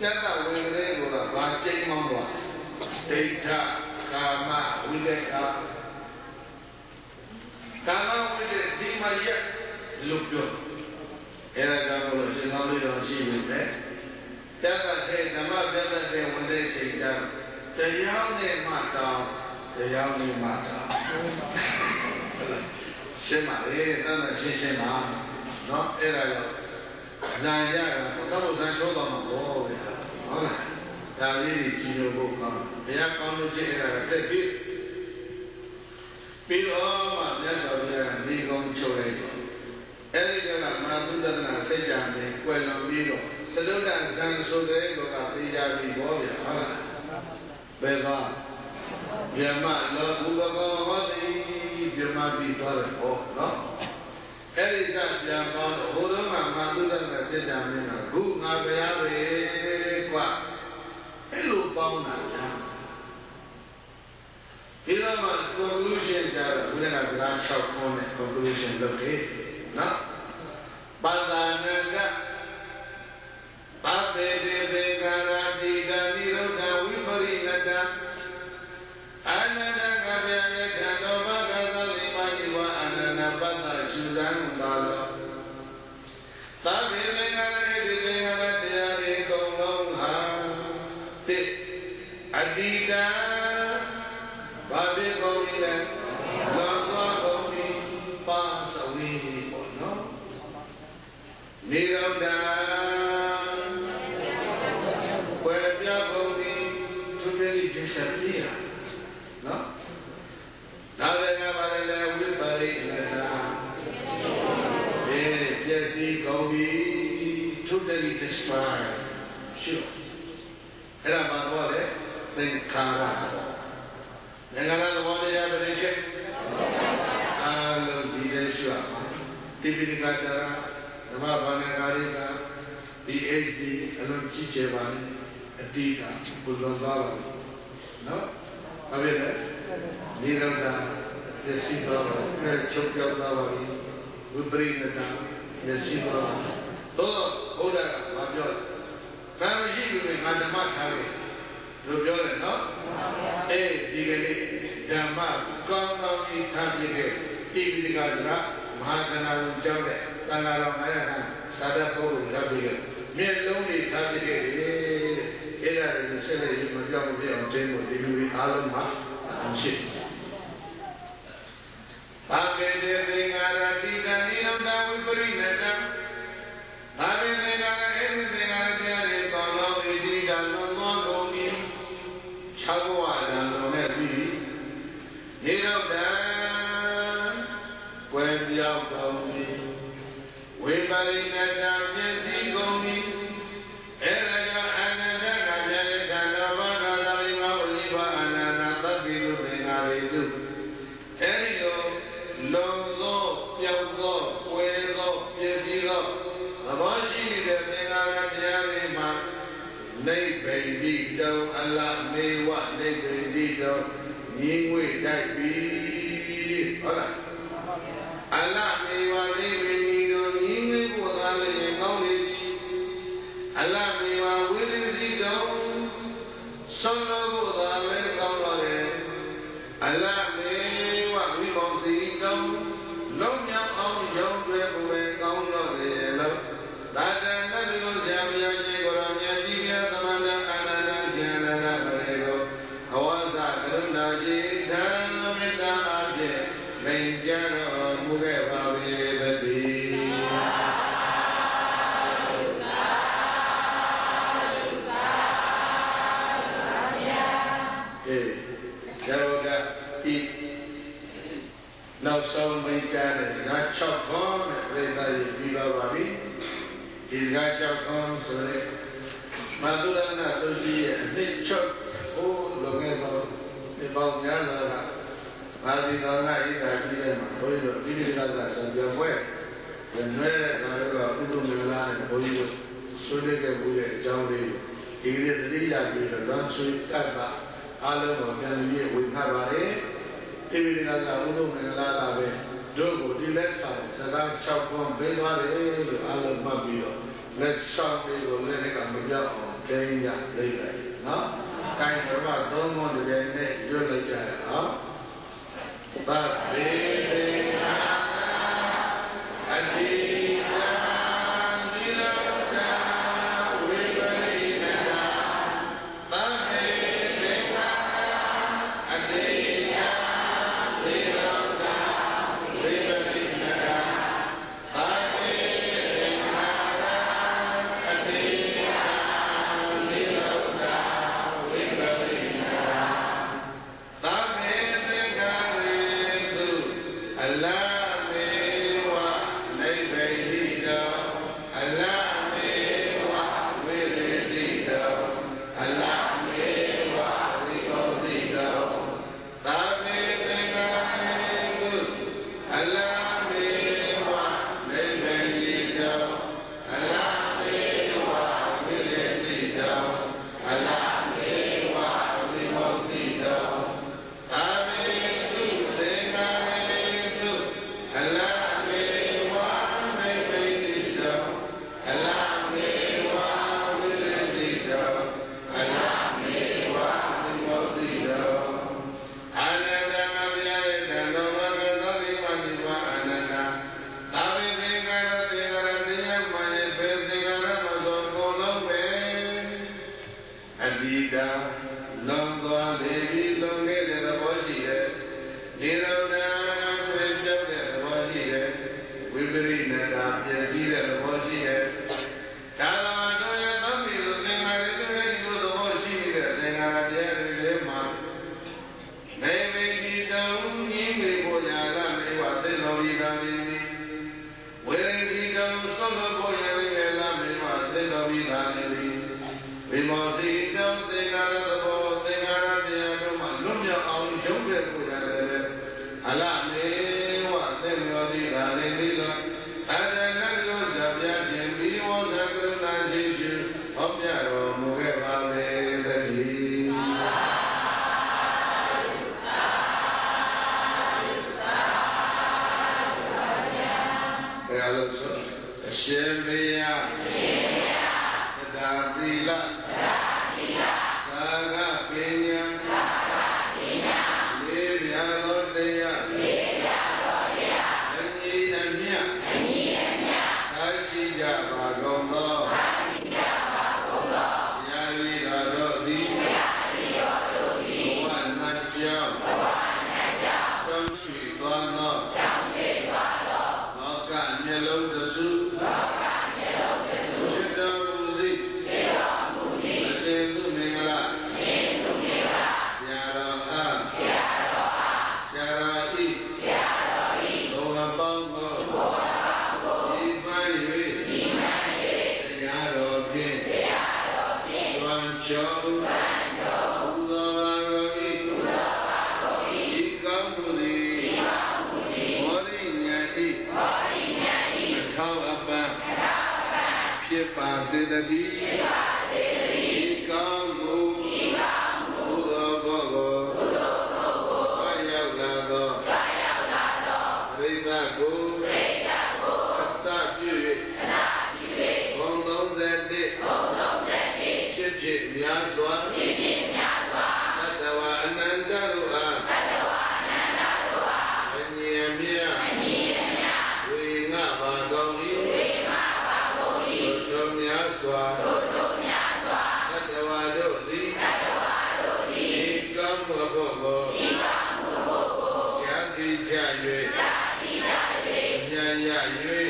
ပြတ်တဲ့ဝင်ကလေးကဘာကျိန်းမောင်းသွားဒိဋ္ဌကာမဝိတက်ကာကာမဝိတက်ဒီမှာရက်လို့ပြောအဲ့ဒါကြောင့်လို့ရှင်သောလေးတော်ရှိပြီပဲပြတ်တဲ့ဓမ္မပြတ်တဲ့ဝင်တဲ့ချိန်ကျတရားနဲ့မှတောင်းတရားနဲ့မှတောင်းရှင်းပါလေတတ်မှရှင်းရှင်းပါနော်အဲ့ဒါကြောင့် ဇာရကတော့ဇာချိုးတော့မှာပေါ့ဗျာဟုတ်လားဒါလေးကြီးကြည်ညိုဖို့ကောင်းဘုရားကောင်းလို့ကျင့်ရတာတက်ပြီးပြီးတော့မှမြတ်စွာဘုရားကနေကောင်းချုပ်လိုက်တော့အဲ့ဒီကမာသုဒ္ဒနာစိတ်ကြံနဲ့ကွယ်လွန်ပြီးတော့သဒုဒ္ဒဇံဆိုတဲ့ကောကပြေးကြပြီးပေါ့ဗျာဟုတ်လားဘယ်ပါမြမလောကုဘကောဟောတိမြမပြီးသွားတယ်ဟောနော်အဲ့ဒီစပြန်ပေါင်းဟိုတော့မှမာ သုဒ္ဒနာစိတ်ကြံနဲ့ခုငါဘုရားပဲကွာအဲ့လိုပေါင်းတာညာဒီတော့မှ conclusion ကြတော့ဘုရားကစကား6ခုနဲ့ conclusion လုပ်တယ်နော်ပါဒ တ္တိတံဘာဘေကုန်ဤလဲလောကောကုန်ဤပါစဝေပေါ့နော်နိရောဓဝေပြကုန်ဤသူတည်းဒီဆက်ပြရနော်ဒါလည်းကပါလေဝိပရိနတာဒီပျက်စီးကုန်ပြီ totally destroy ရှုအဲ့ဒါဘာပြောလဲ သင်္ခါရသင်္ခါရသဘောတရားပြည့်ချက်အာလုံးဒီလေရှုရမှာတိပိဋကတာဓမ္မဘာနာကာရိက PhD အလုံးကြီးကျယ်ပါလေအတိကဘုလောသားပါနော်ဟုတ်ပြီလေနိရောဓပစ္စည်းတော်အဲချုပ်ပြောက်သွားပါပြီဝိပရိနတာပစ္စည်းတော်တော့ဘုရားကပြောတယ်။ဒါမရှိဘူးလေငါဓမ္မထားတယ် လို့ပြောတယ်နော်။အေးဒီကနေ့ဓမ္မကောင်းကောင်းကြီးထားပြတဲ့တိပိဋကသရမဟာကနာကိုကြောက်တဲ့တန်ဃာတော်900ခန့်စာတတ်ဖို့ရပ်ပြီးတဲ့မျက်လုံးတွေထားပြတဲ့အဲ့ဒါတွေဆက်လက်မပြောင်းမပြောင်းခြင်းကိုဒီလူတွေအားလုံးမှာမရှိဘူး။ဘာကေတေသင်္ဃာရ န္တသဗ္ဗိတုသင်္ဃာရိတုအဲ့ဒီလိုလုံသောပြောက်သောွယ်သောပစ္စည်းသောသဘောရှိနေတဲ့သင်္ဃာရတရားတွေမှာနိဗ္ဗိန္တိတောအလမေဝနိဗ္ဗိန္တိတောညီငွေတိုက်ပြီဟုတ်လားအလမေဝနိဗ္ဗိ နောက်ဆုံးမိတ်ကြတဲ့စကား6ခေါ်နဲ့ပြိဿရေပြီးတော့ပါပြီဒီစကား6ခေါ်ဆိုရင်မသုရဏတုတိရဲ့အနှစ်ချုပ်ဟိုလောကသောဒီပေါင်းများစွာကမာဇီတော်ကဣဒာကြီးတဲ့မှာဘုန်းကြီးတို့ဒီဒီကသာဆံပြောပွဲရနွဲတဲ့ကာရကဥဒုမင်္ဂလာနဲ့ဘုန်းကြီးတို့ဆွေးနွေးခဲ့မှုရဲ့အကြောင်းလေးဒီကနေ့သတိရပြီးတော့လွန်ဆွေးတတ်တာအားလုံးကိုပြန်ပြီးဝေခါပါတယ် တိပိတိသာသာဝုဒ္ဓမင်္ဂလာသာပဲတို့ကိုဒီလက်ဆောင်စကား၆ခွန်းပေးသွားတယ်လို့အားလုံးမှတ်ပြီးတော့လက်ဆောင်ပေးလို့လက်နဲ့ကမပြောင်းအောင်တင်းကြလိမ့်မယ်နော်။ကိုင်ဓမ္မသုံးခွန်းတကယ်နဲ့ရွတ်လိုက်ကြရအောင်။ဗတ်ဘေ ဝိပရိနတာပြည့်စည်တဲ့သဘောရှိတယ်။ဒါသာတို့ရဲ့သတိလိုသင်္ခါရတွေဒီလိုသဘောရှိတဲ့သင်္ခါရတရားတွေထဲမှာမေမေတိတုံညီမေဘောညာကမေဝသေလောဘိကံမိတိဝေရတိတုံသမ္မဘောညာမေလာမေဝသေလောဘိကံမိတိဝိမောစီတုံသင်္ခ vida. É Viva! ၍ပညာရ၍ဉာဏ်ရ၍